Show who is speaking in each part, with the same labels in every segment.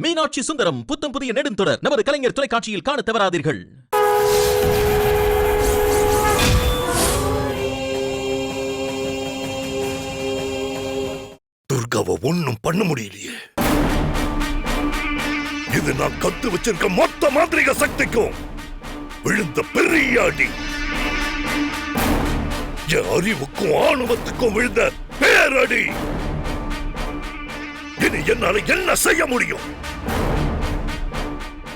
Speaker 1: மீனாட்சி சுந்தரம் புத்தம் புதிய நெடுந்தொடர். நமது கலைஞர் தொலைக்காட்சியில் காண தவறாதீர்கள்.
Speaker 2: துர்காவை ஒன்னும் பண்ண முடியலையே. இது நான் கத்து வச்சிருக்க மொத்த மாந்திரிக சக்திக்கும் விழுந்த பெரிய அடி. என் அறிவுக்கும் ஆணவத்துக்கும் விழுந்த பேரடி. இனி என்னால என்ன செய்ய முடியும்?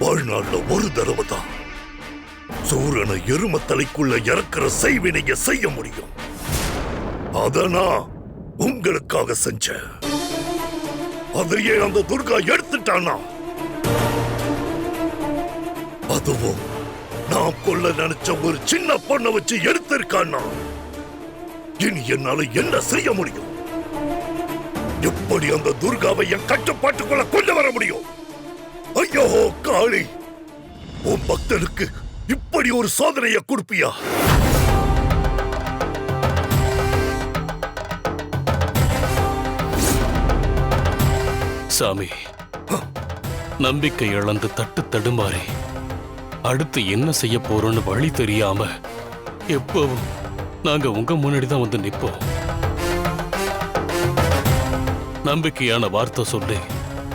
Speaker 2: வாழ்நாள்ல ஒரு தடவை தான் சூரனை எருமத்தலைக்குள்ள இறக்குற செய்வினைய செய்ய முடியும். அத நான் உங்களுக்காக செஞ்சேன். அதையே அந்த துர்கா எடுத்துட்டானா அதுவும் நான் கொல்ல நினைச்ச ஒரு சின்ன பொண்ணை வச்சு எடுத்திருக்கானா இனி என்னால என்ன செய்ய முடியும்? எப்படி அந்த துர்காவை என் கட்டுப்பாட்டுக்குள்ள கொண்டு வர முடியும்? ஐயோ காளி உன் பக்தனுக்கு இப்படி ஒரு சோதனையை கொடுப்பியா?
Speaker 3: சாமி நம்பிக்கை இழந்து தட்டு தடுமாறி அடுத்து என்ன செய்ய போறோம்னு வழி தெரியாம எப்பவும் நாங்க உங்க முன்னாடி தான் வந்து நிப்போம் நம்பிக்கையான வார்த்தை சொல்லி.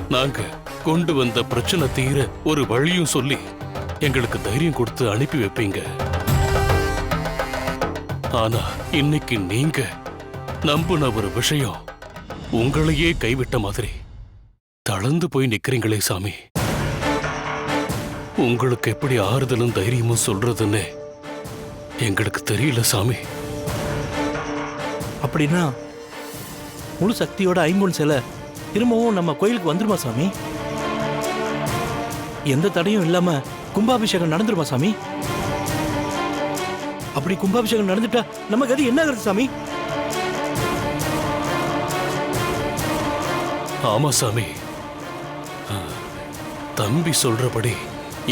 Speaker 3: நாங்க கொண்டு வந்த பிரச்சனை தீர ஒரு வழியும் சொல்லி எங்களுக்கு தைரியம் கொடுத்து அனுப்பி வைப்பீங்க. ஆனா இன்னைக்கு நீங்க நம்புன ஒரு விஷயம் உங்களையே கைவிட்ட மாதிரி. தளர்ந்து போய் நிக்கிறீங்களே சாமி. உங்களுக்கு எப்படி ஆறுதலும் தைரியமும் சொல்றதுன்னு எங்களுக்கு தெரியல சாமி.
Speaker 4: அப்படின்னா முழு சக்தியோட ஐம்பொன் சிலை திரும்பவும் நம்ம கோயிலுக்கு வந்துருமா சாமி? எந்த தடையும் இல்லாம கும்பாபிஷேகம் நடந்துருமா சாமி? அப்படி கும்பாபிஷேகம் நடந்துட்டா நம்ம அது என்ன ஆகுறது சாமி?
Speaker 3: ஆமா சாமி. தம்பி சொல்றபடி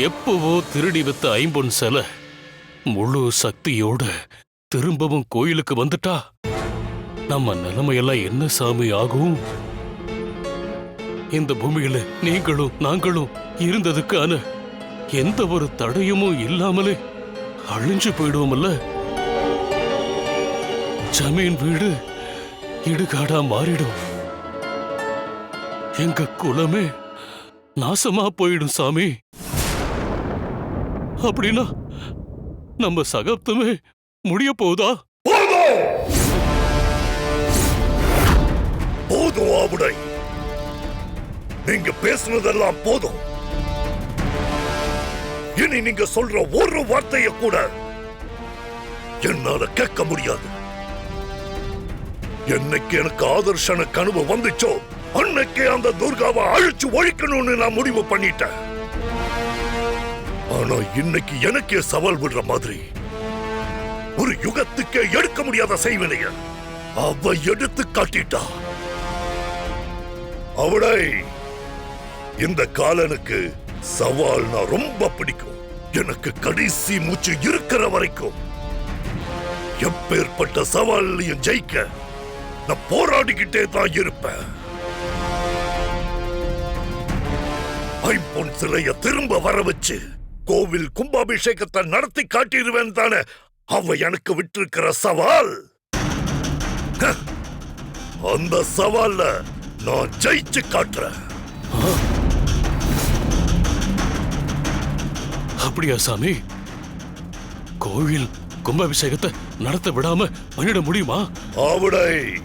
Speaker 3: எப்பவோ திருடி வித்த ஐம்பொன் சிலை முழு சக்தியோட திரும்பவும் கோயிலுக்கு வந்துட்டா நம்ம நிலைமையெல்லாம் என்ன சாமி ஆகும்? இந்த பூமியில நீங்களும் நாங்களும் இருந்ததுக்கான எந்த ஒரு தடையுமும் இல்லாமலே அழிஞ்சு போயிடுவோம்ல ஜமீன் வீடு இடுகாடா மாறிடும். எங்க குலமே நாசமா போயிடும் சாமி. அப்படின்னா நம்ம சகப்தமே முடிய போகுதா?
Speaker 2: போதும் ஆவுடை நீங்க பேசுனதெல்லாம் போதும். இனி நீங்க சொல்ற ஒரு வார்த்தைய கூட என்னால கேட்க முடியாது. என்னைக்கு எனக்கு ஆதர்ஷன கனவு வந்துச்சோ அன்னைக்கே அந்த துர்காவை அழிச்சு ஒழிக்கணும்னு நான் முடிவு பண்ணிட்டேன். ஆனா இன்னைக்கு எனக்கே சவால் விடுற மாதிரி ஒரு யுகத்துக்கே எடுக்க முடியாத செய்வினைய அவ எடுத்து காட்டிட்டா. அவளை இந்த காலனுக்கு சவால்னா ரொம்ப பிடிக்கும். எனக்கு கடைசி மூச்சு இருக்கிற வரைக்கும். எப்பேற்பட்ட சவாலையும் ஜெயிக்க நான் போராடிக்கிட்டே தான் இருப்பேன். ஐம்பொன் சிலைய திரும்ப வர வச்சு கோவில் கும்பாபிஷேகத்தை நடத்தி காட்டிடுவேன் தானே. அவ எனக்கு விட்டிருக்கிற சவால். அந்த சவால்ல நான் ஜெயிச்சு காட்டுறேன்.
Speaker 3: அப்படியா சாமி? கோவில் கும்பாபிஷேகத்தை நடத்த விடாம பண்ணிட முடியுமா?
Speaker 2: ஆவுடை!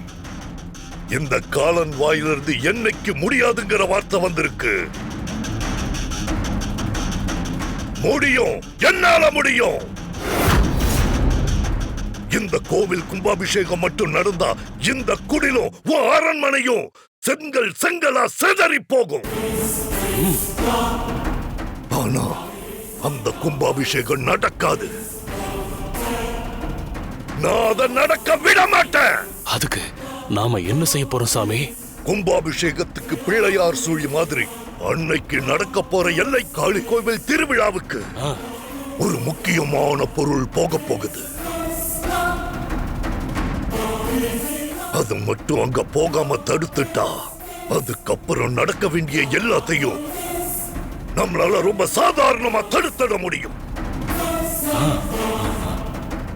Speaker 2: இந்த காலன் வாயிலிருந்து என்னைக்கு முடியாதுங்கிற வார்த்தை வந்திருக்கு? முடியும்! என்னால முடியும்! இந்த கோவில் கும்பாபிஷேகம் மட்டும் நடந்தா இந்த குடிலும் அரண்மனையும் செங்கல் செங்கலா சிதறி போகும். ஆனா அந்த கும்பாபிஷேகம் நடக்காது. நான் அதை நடக்க விட மாட்டேன்.
Speaker 3: அதுக்கு நாம என்ன செய்ய போறோம் சாமி?
Speaker 2: கும்பாபிஷேகத்துக்கு பிள்ளையார் சூழி மாதிரி அன்னைக்கு நடக்க போற எல்லை காளி கோவில் திருவிழாவுக்கு ஒரு முக்கியமான பொருள் போக போகுது. அது மட்டும் அங்க போகாம தடுத்துட்டா அதுக்கப்புறம் நடக்க வேண்டிய எல்லாத்தையும் நம்மளால ரொம்ப சாதாரணமா தடுத்திட முடியும்.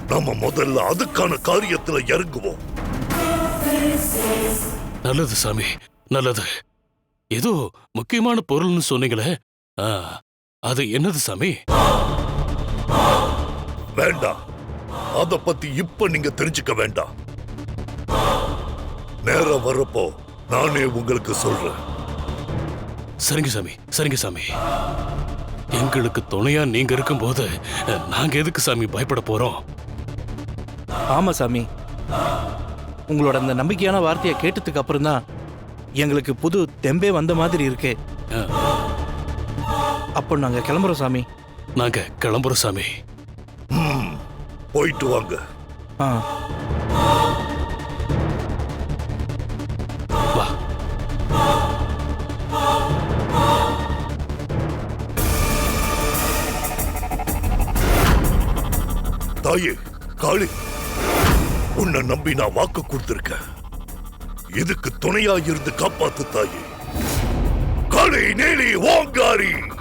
Speaker 2: நம்ம முதல்ல அதுக்கான காரியத்துல இறங்குவோம்.
Speaker 3: நல்லது சாமி. நல்லது. ஏதோ முக்கியமான பொருள்னு சொன்னீங்களே. அது என்னது சாமி?
Speaker 2: வேண்டாம். அத பத்தி இப்ப நீங்க தெரிஞ்சுக்க வேண்டாம். நேரம் வரப்போ நானே உங்களுக்கு சொல்றேன்.
Speaker 3: சரிங்க சாமி சரிங்க சாமி. எங்களுக்கு துணையா நீங்க இருக்கும்போது நாங்க எதுக்கு சாமி பயப்பட போறோம்?
Speaker 4: ஆமா சாமி. உங்களோட அந்த நம்பிக்கையான வார்த்தையை கேட்டதுக்கு அப்புறம் தான் எங்களுக்கு புது தெம்பே வந்த மாதிரி இருக்கு. அப்போ நாங்க கிளம்புறோம் சாமி.
Speaker 3: நாங்க கிளம்புறோம் சாமி.
Speaker 2: போயிட்டு வாங்க.
Speaker 4: ஆ.
Speaker 2: தாயே காளி. உன்னை நம்பி நான் வாக்கு கொடுத்திருக்கேன். இதுக்கு துணையா இருந்து காப்பாத்து தாயே. காளி நேலி ஓங்காரி.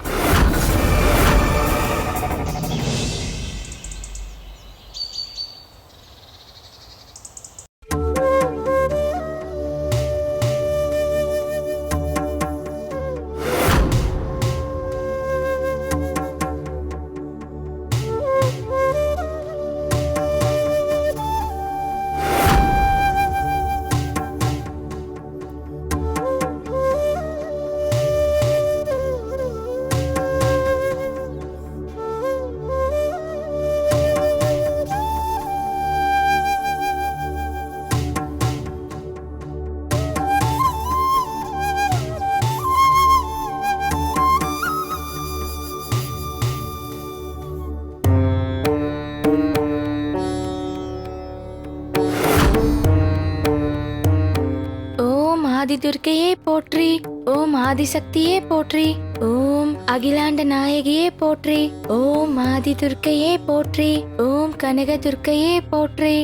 Speaker 5: துர்க்கையே போற்றி ஓம் ஆதிசக்தியே போற்றி ஓம் அகிலாண்ட நாயகியே போற்றி ஓம் ஆதி துர்க்கையே போற்றி ஓம் கனக துர்க்கையே போற்றி.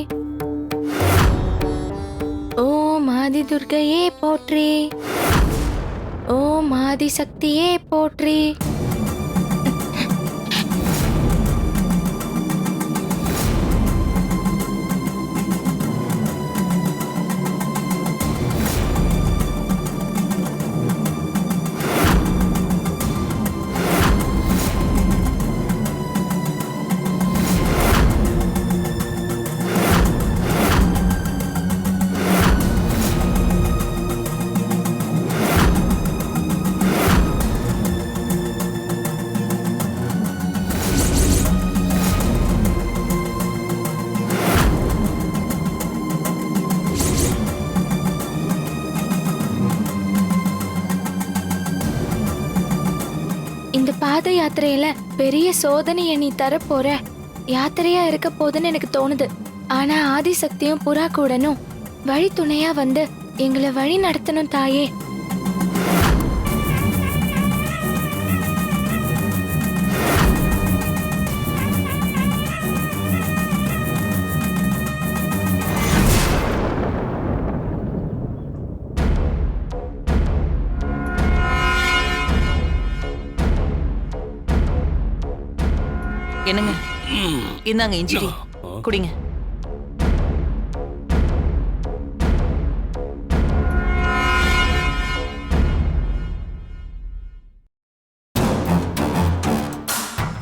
Speaker 5: ஓம் ஆதி துர்க்கையே போற்றி ஓம் ஆதிசக்தியே போற்றி. ரத யாத்திரையில பெரிய சோதனையை நீ தரப்போற யாத்திரையா இருக்க போதுன்னு எனக்கு தோணுது. ஆனா ஆதிசக்தியும் புறா கூடனும் வழி துணையா வந்து எங்களை வழி நடத்தணும் தாயே.
Speaker 6: என்னங்க? இந்தாங்க இஞ்சி டீ. குடிங்க.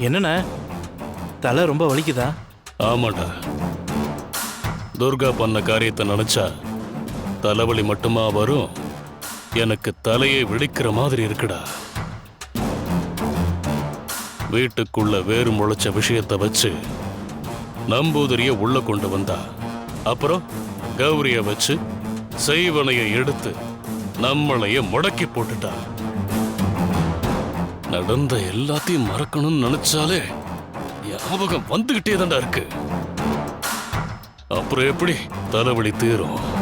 Speaker 4: என்னண்ணே? தலை ரொம்ப வலிக்குதா?
Speaker 3: ஆமாடா. துர்கா பண்ண காரியத்தை நினைச்சா தலைவலி மட்டுமா வரும்? எனக்கு தலையை வெடிக்கிற மாதிரி இருக்குடா. வீட்டுக்குள்ள வேறு முளைச்ச விஷயத்தை வச்சு நம்பூதிரிய உள்ள கொண்டு வந்தா. அப்புறம் கௌரிய வச்சு செய்வனைய எடுத்து நம்மளைய முடக்கி போட்டுட்டா. நடந்த எல்லாத்தையும் மறக்கணும்னு நினைச்சாலே ஞாபகம் வந்துகிட்டே தான்டா இருக்கு. அப்புறம் எப்படி தலைவலி தீரும்?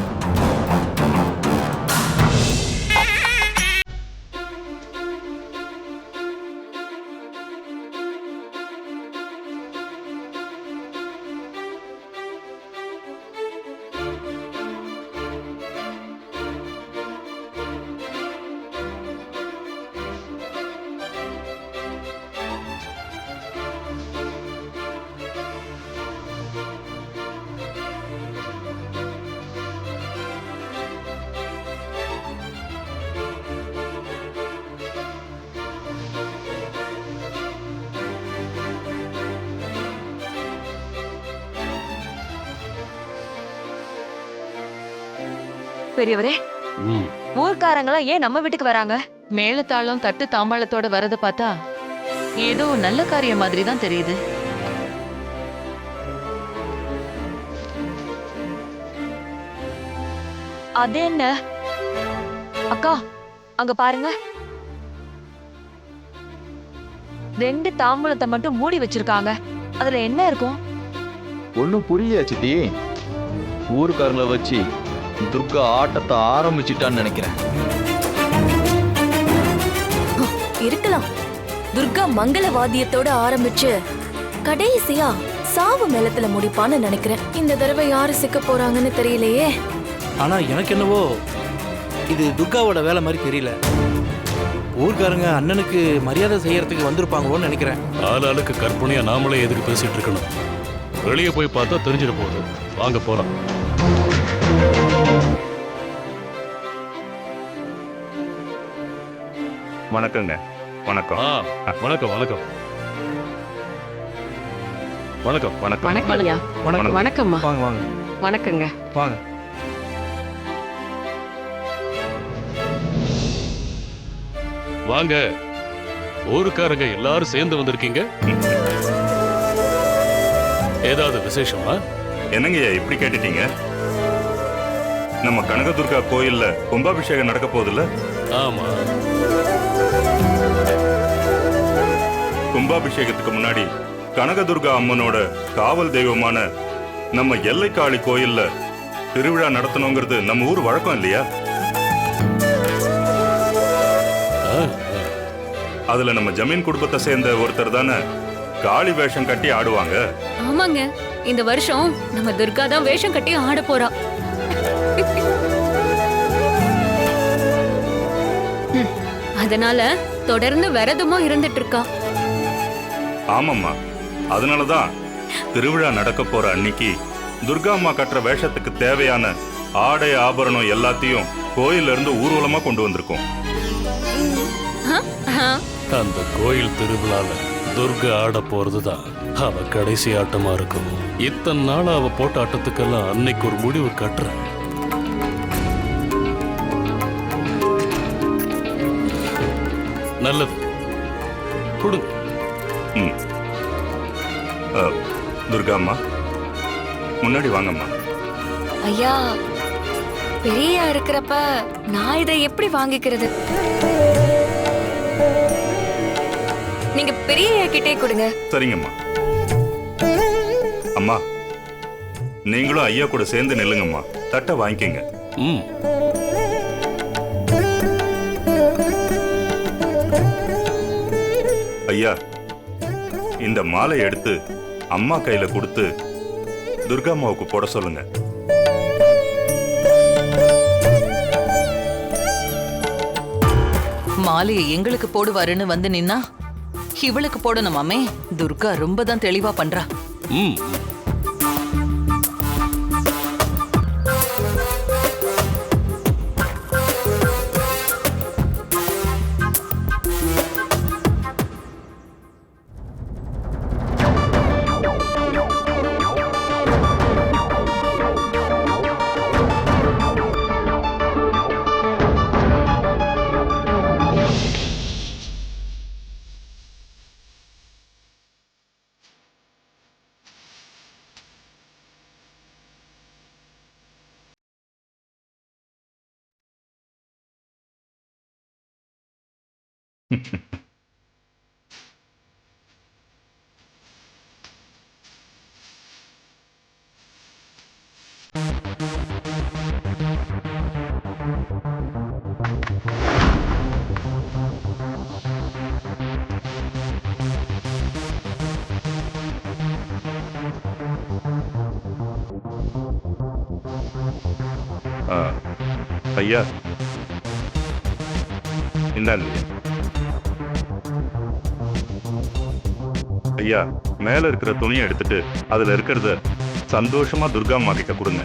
Speaker 7: பெரியவரே. ஊர்க்காரங்களாம் ஏன் நம்ம வீட்டுக்கு வராங்க?
Speaker 6: மேளதாளம் தட்டு தாம்பாளத்தோட வரத பார்த்தா ஏதோ நல்ல காரியம் மாதிரி தான் தெரியுது.
Speaker 7: அது என்ன? அக்கா அங்க பாருங்க. ரெண்டு தாம்பூலத்தை மட்டும் மூடி வச்சிருக்காங்க. அதுல என்ன இருக்கும்?
Speaker 8: ஒன்றும் புரியல சித்தி? ஊருக்காரங்களை வச்சு துர்கா ஆட்டத்தை ஆரம்பிச்சிட்டான்னு நினைக்கிறேன்.
Speaker 9: இருக்கலாம். துர்கா மங்கள வாத்தியத்தோட ஆரம்பிச்சு கடைசியா சாவு மேளத்துல முடிப்பான்னு நினைக்கிறேன். இந்த தடவை யாரு சிக்க போறாங்கன்னு தெரியலையே.
Speaker 4: ஆனா எனக்கு என்னவோ இது துர்காவோட வேலை மாதிரி தெரியல. ஊர்க்காரங்க அண்ணனுக்கு மரியாதை செய்யறதுக்கு வந்திருப்பாங்களோன்னு நினைக்கிறேன்.
Speaker 3: ஆளாளுக்கு கற்பனையா நாமளே எதுக்கு பேசிட்டு இருக்கணும். வெளியே போய் பார்த்தா தெரிஞ்சிட போகுது. வாங்க போலாம்.
Speaker 10: வணக்கங்க. வணக்கம்.
Speaker 3: ஆ வணக்கம் வணக்கம். வணக்கம்.
Speaker 10: வணக்கம்.
Speaker 11: வணக்கம் ஐயா.
Speaker 4: வணக்கம்.
Speaker 11: வணக்கம்மா.
Speaker 4: வாங்க வாங்க.
Speaker 11: வணக்கங்க.
Speaker 4: வாங்க.
Speaker 3: வாங்க. ஊருக்காரங்க எல்லாரும் சேர்ந்து வந்திருக்கீங்க? ஏதாவது விசேஷமா?
Speaker 10: என்னங்கய்யா இப்படி கேட்டுட்டீங்க? நம்ம கனகதுர்கா கோயில்ல கும்பாபிஷேகம் நடக்க போகுதுல்ல
Speaker 3: ஆமா.
Speaker 10: கும்பாபிஷேகத்துக்கு முன்னாடி கனகதுர்கா அம்மனோட காவல் தெய்வமான நம்ம எல்லைக்காளி கோயில்ல திருவிழா நடத்தணுங்கிறது நம்ம ஊர் வழக்கம் இல்லையா? அதுல நம்ம ஜமீன் குடும்பத்தை சேர்ந்த ஒருத்தர் தானே காளி வேஷம் கட்டி ஆடுவாங்க.
Speaker 9: ஆமாங்க. இந்த வருஷம் நம்ம துர்கா தான் வேஷம் கட்டி ஆட போறா. அதனால தொடர்ந்து விரதமும் இருந்துட்டு இருக்கா.
Speaker 10: ஆமாம்மா. அதனாலதான் திருவிழா நடக்க போற அன்னைக்கு துர்கா அம்மா கட்டுற வேஷத்துக்கு தேவையான ஆடை ஆபரணம் எல்லாத்தையும் கோயில்ல இருந்து ஊர்வலமா கொண்டு வந்திருக்கோம்.
Speaker 3: அந்த கோயில் திருவிழால துர்கா ஆட போறதுதான். அவ கடைசி ஆட்டமா இருக்கும். இத்தனை நாள் அவ போட்ட ஆட்டத்துக்கெல்லாம் அன்னைக்கு ஒரு முடிவு கட்டுற. நல்லது. கொடுங்க
Speaker 10: துர்கா அம்மா முன்னாடி வாங்கம்மா.
Speaker 9: ஐயா பெரிய இருக்கிறப்ப நான் இதை எப்படி வாங்கிக்கிறது? நீங்க பெரிய கிட்டே கொடுங்க.
Speaker 10: சரிங்கம்மா. அம்மா நீங்களும் ஐயா கூட சேர்ந்து நில்லுங்கம்மா. தட்டை வாங்கிக்கங்க.
Speaker 3: ம்.
Speaker 10: ஐயா இந்த மாலை எடுத்து அம்மா கையில கொடுத்து துர்கா அம்மாவுக்கு போட சொல்லுங்க.
Speaker 6: மாலையை எங்களுக்கு போடுவாருன்னு வந்து நின்னா இவளுக்கு போடணுமாமே? துர்கா ரொம்ப தான் தெளிவா பண்றா.
Speaker 3: ம்.
Speaker 10: ஆ, ஐயா ஐயா மேல இருக்கிற துணியை எடுத்துட்டு அதுல இருக்கிறத சந்தோஷமா துர்கா அம்மா கிட்ட கொடுங்க.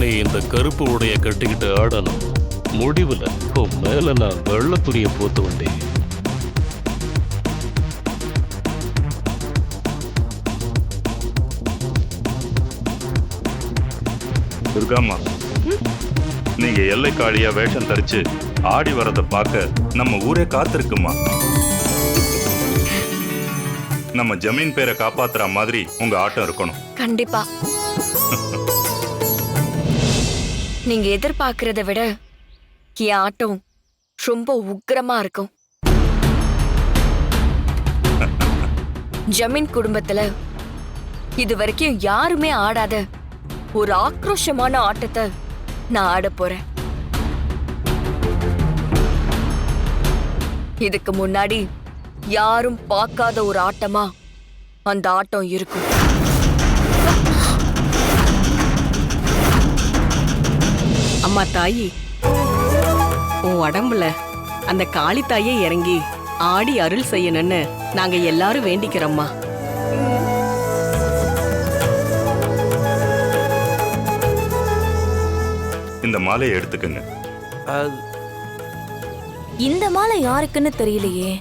Speaker 3: நீ இந்த கருப்பு உடைய கட்டிக்கிட்டு ஆடணும். முடிவுல உன் மேல நான் வெள்ள துணியை போத்து வந்தேன்.
Speaker 10: துர்காமா நீங்க எல்லை காளியா வேஷம் தரிச்சு ஆடி வரத பார்க்க நம்ம ஊரே காத்திருக்குமா? நம்ம ஜமீன் பேரை காப்பாத்துற மாதிரி உங்க ஆட்டம் இருக்கணும்.
Speaker 9: கண்டிப்பா. நீங்க எதிர்பார்க்கறத விட என் ஆட்டம் ரொம்ப உக்கிரமா இருக்கும். ஜமீன் குடும்பத்துல இது வரைக்கும் யாருமே ஆடாத ஒரு ஆக்ரோஷமான ஆட்டத்தை நான் ஆட போறேன். இதுக்கு முன்னாடி யாரும் பார்க்காத ஒரு ஆட்டமா அந்த ஆட்டம் இருக்கும்.
Speaker 11: அம்மா தாயி உன் உடம்புல அந்த காளி தாயே இறங்கி ஆடி அருள் செய்யணும்னு நாங்க எல்லாரும் வேண்டிக்கிறோம்மா.
Speaker 10: இந்த மாலையை எடுத்துக்கங்க.
Speaker 9: இந்த மாலை யாருக்குன்னு தெரியலையே.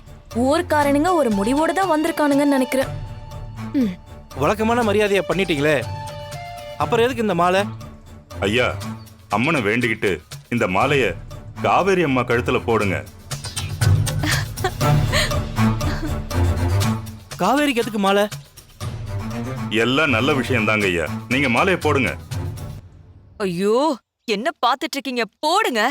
Speaker 9: ஊர்க்காரனுங்க ஒரு முடிவோட தான் வந்திருக்கானுங்கன்னு நினைக்கிறேன்.
Speaker 4: வழக்கமான மரியாதையை பண்ணிட்டீங்களே. அப்புறம் எதுக்கு இந்த மாலை?
Speaker 10: ஐயா அம்மனை வேண்டிக்கிட்டு இந்த மாலைய காவேரி அம்மா கழுத்துல போடுங்க.
Speaker 4: காவேரிக்கு எதுக்கு மாலை?
Speaker 10: எல்லாம் நல்ல விஷயம் தாங்க ஐயா. நீங்க மாலையை போடுங்க.
Speaker 7: ஐயோ என்ன பாத்துட்டு இருக்கீங்க போடுங்க.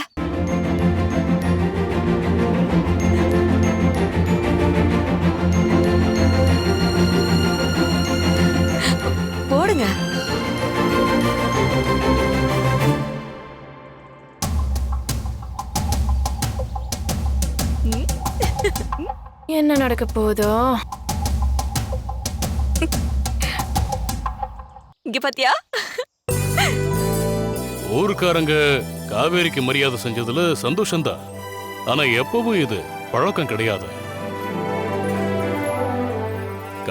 Speaker 7: போடுங்க.
Speaker 9: என்ன நடக்க போதோ
Speaker 7: இங்க பாத்தியா?
Speaker 3: ஊருக்காரங்க காவேரிக்கு மரியாதை செஞ்சதுல சந்தோஷம்தான். ஆனா எப்பவும் இது பழக்கம் கிடையாது.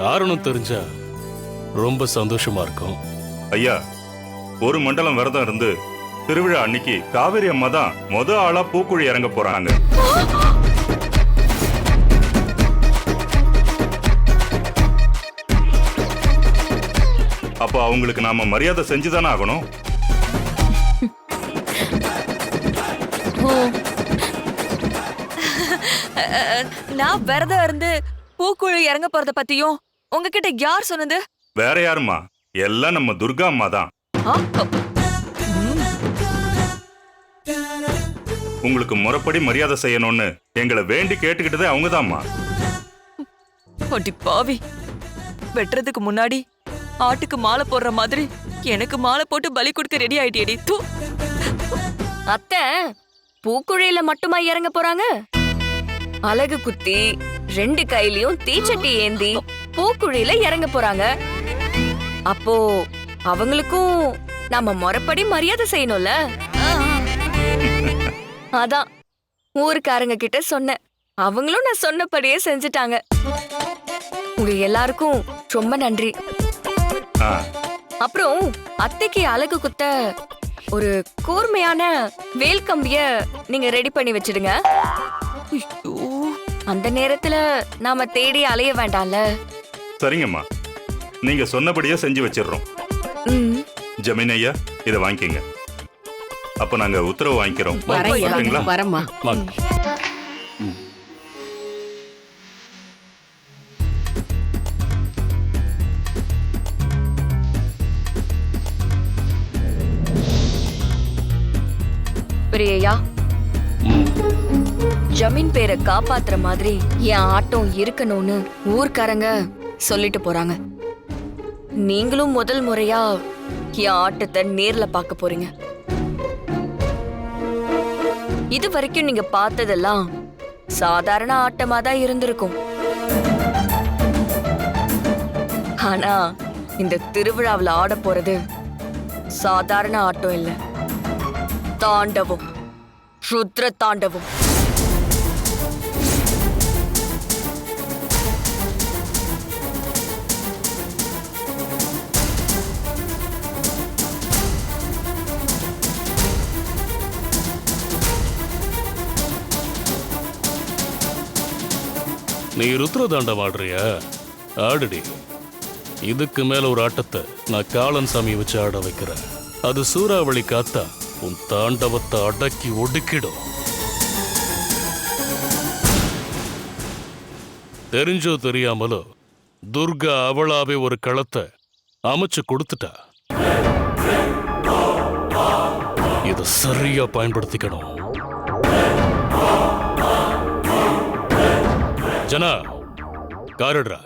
Speaker 3: காரணம் தெரிஞ்சா ரொம்ப சந்தோஷமா இருக்கும்.
Speaker 10: ஐயா ஒரு மண்டலம் விரதம் இருந்து திருவிழா அன்னைக்கு காவேரி அம்மா தான் மொத ஆளா பூக்குழி இறங்க போறாங்க. அப்போ அவங்களுக்கு நாம மரியாதை செஞ்சுதானே ஆகணும்?
Speaker 7: நான் விரதம் இருந்து பூக்குழி இறங்க போறத பத்தியும் உங்ககிட்ட யார் சொன்னது?
Speaker 10: வேற யாருமா எல்லாம் நம்ம துர்கா அம்மா தான்.
Speaker 7: ஆ,
Speaker 10: உங்களுக்கு முறைப்படி மரியாதை செய்யணும்னு எங்களை வேண்டி கேட்டுக்கிட்டதே அவங்கதாம்மா
Speaker 7: அடி பாவி. வெட்டுறதுக்கு முன்னாடி ஆட்டுக்கு மாலை போடுற மாதிரி எனக்கு மாலை போட்டு பலி கொடுக்க ரெடி ஆயிட்டியடி. தூ.
Speaker 9: அத்தை பூக்குழியில மட்டுமா இறங்க போறாங்க? அழகு குத்தி ரெண்டு கையிலயும் தீச்சட்டி ஏந்தி பூக்குழியில இறங்க போறாங்க. அப்போ அவங்களுக்கும் நம்ம முறைப்படி மரியாதை செய்யணும்ல? அதான் ஊருக்காரங்க கிட்ட சொன்னேன். அவங்களும் நான் சொன்னபடியே செஞ்சுட்டாங்க. உங்க எல்லாருக்கும் ரொம்ப நன்றி. அப்புறம் அத்தைக்கு அழகு குத்த ஒரு கூர்மையான வேல் கம்பிய நீங்க ரெடி பண்ணி வச்சிடுங்க. ஐயோ, அந்த நேரத்துல நாம தேடி அலைய வேண்டாம்ல?
Speaker 10: சரிங்கம்மா. நீங்க சொன்னபடியே செஞ்சு வச்சிடுறோம்.
Speaker 9: ம்,
Speaker 10: ஜமீன் ஐயா இதை வாங்கிக்கங்க. அப்ப நாங்க உத்தரவு வாங்கிக்கிறோம்.
Speaker 11: வரையா
Speaker 10: வரட்டுங்களா?
Speaker 11: வரம்மா.
Speaker 9: பெரியய்யா ஜமீன் பேரை காப்பாத்துற மாதிரி என் ஆட்டம் இருக்கணும்னு ஊர்க்காரங்க சொல்லிட்டு போறாங்க. நீங்களும் முதல் முறையா என் ஆட்டத்தை நேர்ல பார்க்க போறீங்க. இது வரைக்கும் நீங்க பார்த்ததெல்லாம் சாதாரண ஆட்டமா தான் இருந்திருக்கும். ஆனா இந்த திருவிழாவில் ஆட போறது சாதாரண ஆட்டம் இல்ல. தாண்டவம். ருத்ர தாண்டவம்.
Speaker 3: நீ ருத்ரதாண்டம் ஆடுறியா ஆடுடி. இதுக்கு மேல ஒரு ஆட்டத்தை நான் காளன் சாமி வச்சு ஆட வைக்கிறேன். அது சூறாவளி காத்தா. உன் தாண்டவத்தை அடக்கி ஒடுக்கிடும் தெரிஞ்சோ தெரியாமலோ துர்கா அவளாவே ஒரு களத்தை அமைச்சு கொடுத்துட்டா. இத சரியா பயன்படுத்திக்கணும். ஜனா காரடுறா.